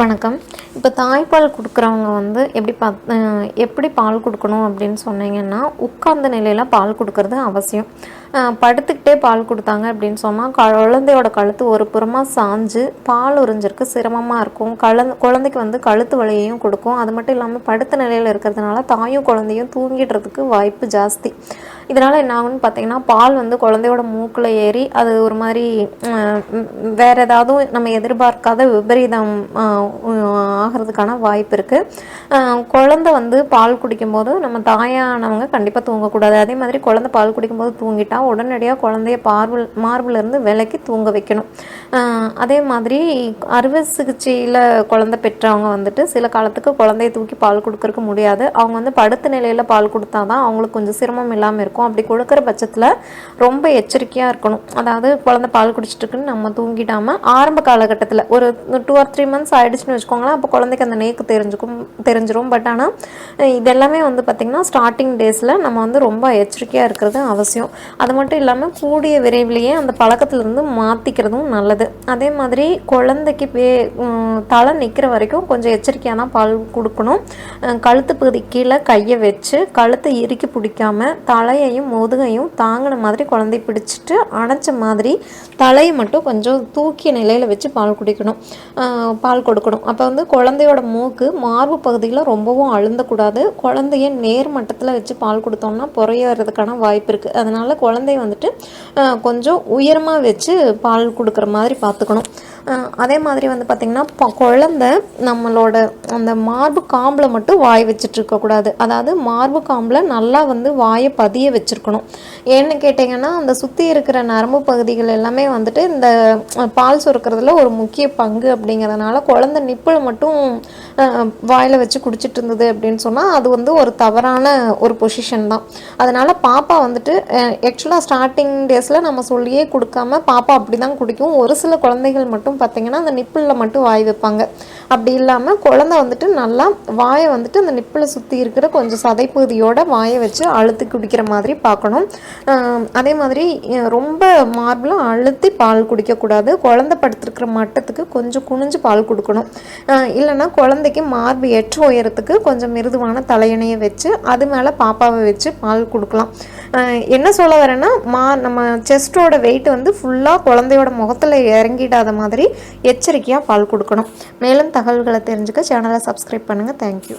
வணக்கம். இப்போ தாய்ப்பால் கொடுக்குறவங்க வந்து எப்படி பா எப்படி பால் கொடுக்கணும் அப்படின்னு சொன்னீங்கன்னா உட்கார்ந்த நிலையில் பால் கொடுக்கறது அவசியம். படுத்துக்கிட்டே பால் கொடுத்தாங்க அப்படின்னு சொன்னால் குழந்தையோட கழுத்து ஒரு புறமாக சாஞ்சு பால் உறிஞ்சிருக்கு சிரமமாக இருக்கும். கலந்து குழந்தைக்கு வந்து கழுத்து வலியையும் கொடுக்கும். அது மட்டும் இல்லாமல் படுத்த நிலையில் இருக்கிறதுனால தாயும் குழந்தையும் தூங்கிடுறதுக்கு வாய்ப்பு ஜாஸ்தி. இதனால் என்ன ஆகும்னு பார்த்தீங்கன்னா பால் வந்து குழந்தையோட மூக்கில் ஏறி அது ஒரு மாதிரி வேறு ஏதாவது நம்ம எதிர்பார்க்காத விபரீதம் ஆகிறதுக்கான வாய்ப்பு இருக்குது குழந்தை வந்து பால் குடிக்கும்போது நம்ம தாயானவங்க கண்டிப்பாக தூங்கக்கூடாது. அதே மாதிரி குழந்தை பால் குடிக்கும்போது தூங்கிட்டா உடனடியாக குழந்தைய பார்வல் மார்பிலிருந்து விலக்கி தூங்க வைக்கணும். அதே மாதிரி அறுவை சிகிச்சையில் குழந்தை பெற்றவங்க வந்துட்டு சில காலத்துக்கு குழந்தைய தூக்கி பால் கொடுக்கறக்கு முடியாது. அவங்க வந்து படுத்த நிலையில் பால் கொடுத்தா தான் அவங்களுக்கு கொஞ்சம் சிரமம் இல்லாமல் இருக்கும். அப்படி கொடுக்குற பட்சத்தில் ரொம்ப எச்சரிக்கையாக இருக்கணும். அதாவது குழந்தை பால் குடிச்சிட்டு இருக்குன்னு நம்ம தூங்கிடாமல் ஆரம்ப காலகட்டத்தில் ஒரு டூ ஆர் த்ரீ மந்த்ஸ் ஆயிடுச்சுன்னு வச்சுக்கோங்களேன். அப்போ குழந்தைக்கு அந்த நேக்கு தெரிஞ்சுக்கும் தெரிஞ்சிடும் பட் ஆனால் இதெல்லாமே வந்து பார்த்திங்கன்னா ஸ்டார்டிங் டேஸில் நம்ம வந்து ரொம்ப எச்சரிக்கையாக இருக்கிறது அவசியம். அது மட்டும் இல்லாமல் கூடிய விரைவிலேயே அந்த பழக்கத்துலேருந்து மாற்றிக்கிறதும் நல்லது. அதே மாதிரி குழந்தைக்கு பே தலை நிற்கிற வரைக்கும் கொஞ்சம் எச்சரிக்கையாக தான் பால் கொடுக்கணும். கழுத்து பகுதி கீழே கையை வச்சு கழுத்தை இறுக்கி பிடிக்காம தலையையும் முதுகையும் தாங்கின மாதிரி குழந்தை பிடிச்சிட்டு அணைச்ச மாதிரி தலையை மட்டும் கொஞ்சம் தூக்கிய நிலையில் வச்சு பால் குடிக்கணும். பால் கொடுக்கணும். அப்போ வந்து குழந்தையோட மூக்கு மார்பு பகுதியில் ரொம்பவும் அழுந்தக்கூடாது. குழந்தைய நேர் மட்டத்தில் வச்சு பால் கொடுத்தோம்னா புறையறதுக்கான வாய்ப்பு இருக்குது அதனால் குழந்தைய வந்துட்டு கொஞ்சம் உயரமாக வச்சு பால் கொடுக்குற மாதிரி பார்த்துக்கணும். அதே மாதிரி வந்து பார்த்திங்கன்னா ப- குழந்தை நம்மளோட அந்த மார்பு காம்பில் மட்டும் வாய் வச்சுட்டு இருக்கக்கூடாது அதாவது மார்பு காம்பில் நல்லா வந்து வாயை பதிய வச்சுருக்கணும். ஏன்னு கேட்டிங்கன்னா அந்த சுற்றி இருக்கிற நரம்பு பகுதிகள் எல்லாமே வந்துட்டு இந்த பால் சுரக்கிறதுல ஒரு முக்கிய பங்கு அப்படிங்கிறதுனால குழந்தை நிப்பிள் மட்டும் வாயில் வச்சு குடிச்சிட்டு இருந்தது அப்படின்னு சொன்னால் அது வந்து ஒரு தவறான ஒரு பொசிஷன் தான். அதனால் பாப்பா வந்துட்டு ஆக்சுவலாக ஸ்டார்டிங் டேஸில் நம்ம சொல்லியே கொடுக்காம பாப்பா அப்படி தான் குடிக்கும். ஒரு சில குழந்தைகள் மட்டும் பார்த்திங்கன்னா அந்த நிப்பிளில் மட்டும் வாய் வைப்பாங்க. அப்படி இல்லாமல் குழந்தை வந்துட்டு நல்லா வாயை வந்துட்டு அந்த நிப்பிளை சுற்றி இருக்கிற கொஞ்சம் சதைப்பகுதியோட வாயை வச்சு அழுத்தி குடிக்கிற மாதிரி பார்க்கணும். அதே மாதிரி ரொம்ப மார்பில் அழுத்தி பால் குடிக்கக்கூடாது. குழந்தை படுத்திருக்கிற மட்டத்துக்கு கொஞ்சம் குனிஞ்சு பால் கொடுக்கணும். இல்லைன்னா குழந்தைக்கு மார்பு எற்ற உயரத்துக்கு கொஞ்சம் மிருதுவான தலையணையை வச்சு அது மேலே பாப்பாவை வச்சு பால் கொடுக்கலாம். என்ன சொல்ல வரேன்னா மா நம்ம செஸ்டோட வெயிட் வந்து ஃபுல்லாக குழந்தையோட முகத்தில் இறங்கிடாத மாதிரி எச்சரிக்கையாக பால் கொடுக்கணும். மேலும் தகவல்களை தெரிஞ்சுக்க சேனலை சப்ஸ்கிரைப் பண்ணுங்கள் தேங்க்யூ